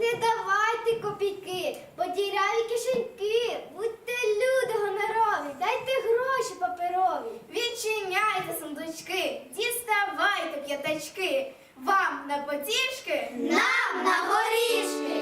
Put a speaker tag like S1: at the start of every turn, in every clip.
S1: Не
S2: давайте копійки, подіряві кишеньки, будьте люди гонорові, дайте гроші паперові. Відчиняйте сундучки, діставайте п'ятачки. Вам на потішки,
S1: Нам на горішки.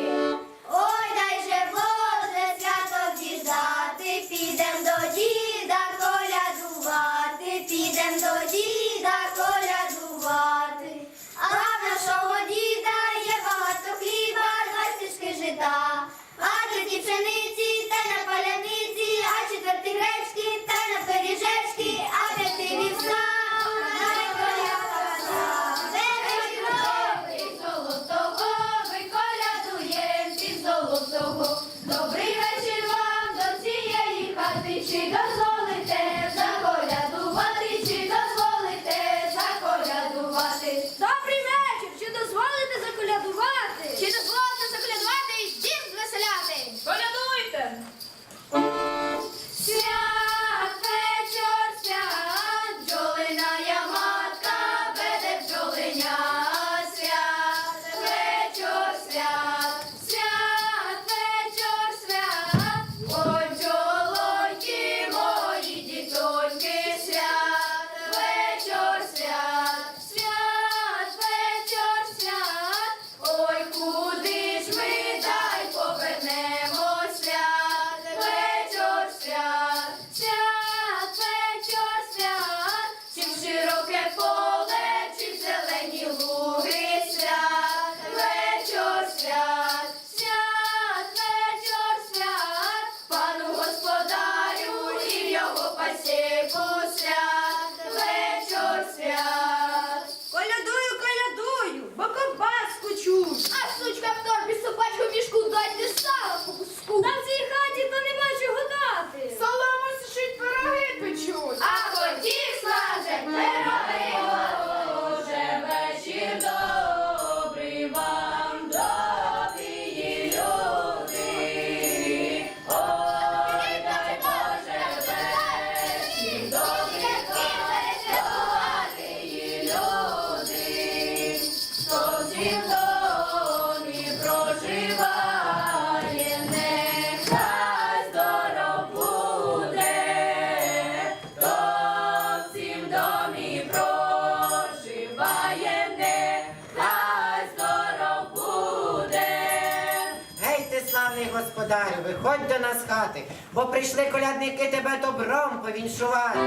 S1: Господарю,
S3: виходь до нас хати, бо прийшли колядники тебе добром повіншувати.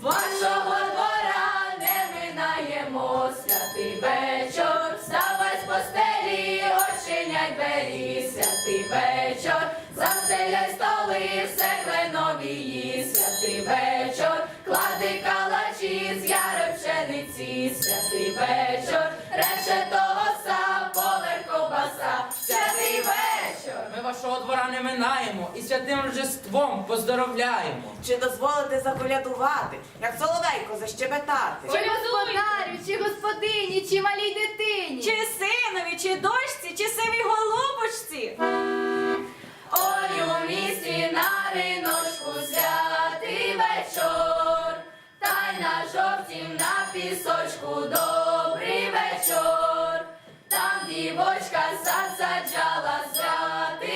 S1: Вашого двора не минаємо святий вечір, вставай з постелі, очиняй двері, святий вечір, застеляй столи, все кленовії, святий вечір, клади калачі з яри пшениці, святий вечір, решето
S4: вашого двора не минаємо і святим Рождеством поздоровляємо.
S5: Чи дозволите заколядувати, як соловейко защебетати?
S2: Чи господарю, чи господині, чи малій дитині.
S6: Чи синові, чи дочці, чи сивій голубочці?
S1: Ой, у місті на риночку святий вечір, та й на жовтім на пісочку добрий вечір, там дівочка сад саджала святий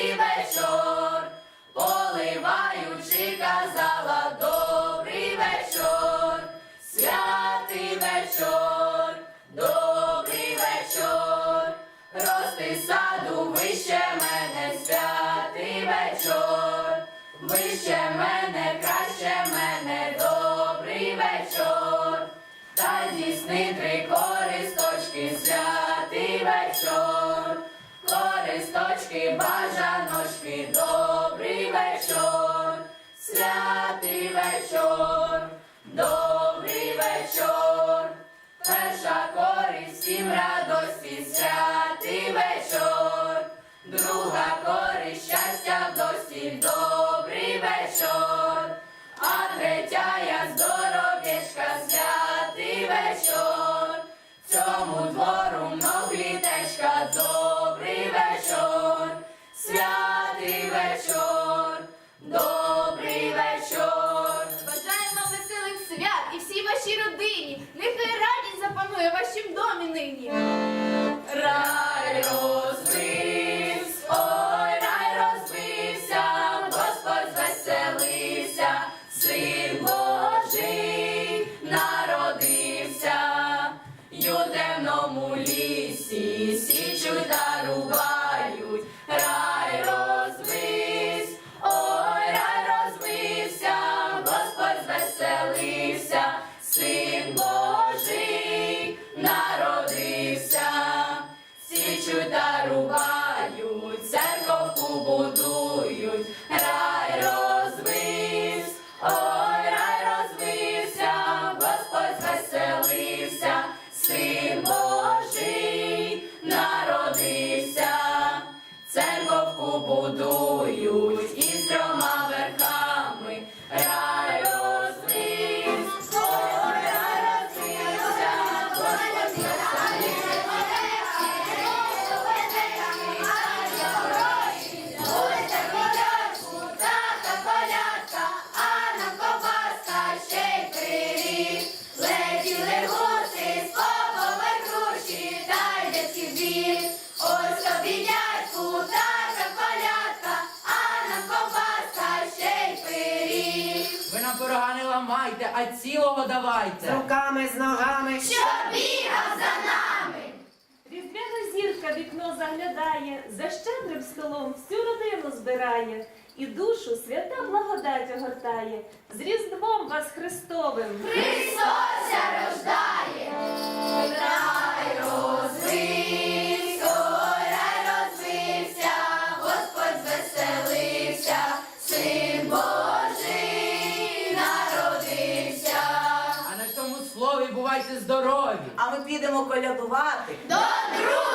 S1: вечір, поливаючи казала добрий вечір, святий вечір, добрий вечір. Рости саду вище мене святий вечір, вище мене, краще мене, добрий вечір, та здійсни три користочки, святий вечір, користочки, бажаночки, добрий вечір, святий вечір, добрий вечір. Перша користь всім радості, святий вечір, друга користь щастя вдостіль, добрий вечір, а третя я здоров'ячка, святий вечір, цьому двору запанує в вашім домі нині. Рай розвився, ой, рай розвився, Господь заселився, Син Божий народився, й у темному лісі січу дарувають, церковку
S4: ламайте, а цілого
S3: З
S4: давайте.
S3: руками, з ногами.
S7: Що бігав за нами?
S6: Різдвяна зірка вікно заглядає, за щедрим столом всю родину збирає, і душу свята благодать огортає. З Різдвом вас Христовим!
S7: Христос рождає, рай розвився,
S4: бувайте здорові.
S5: А ми підемо колядувати.
S7: До другої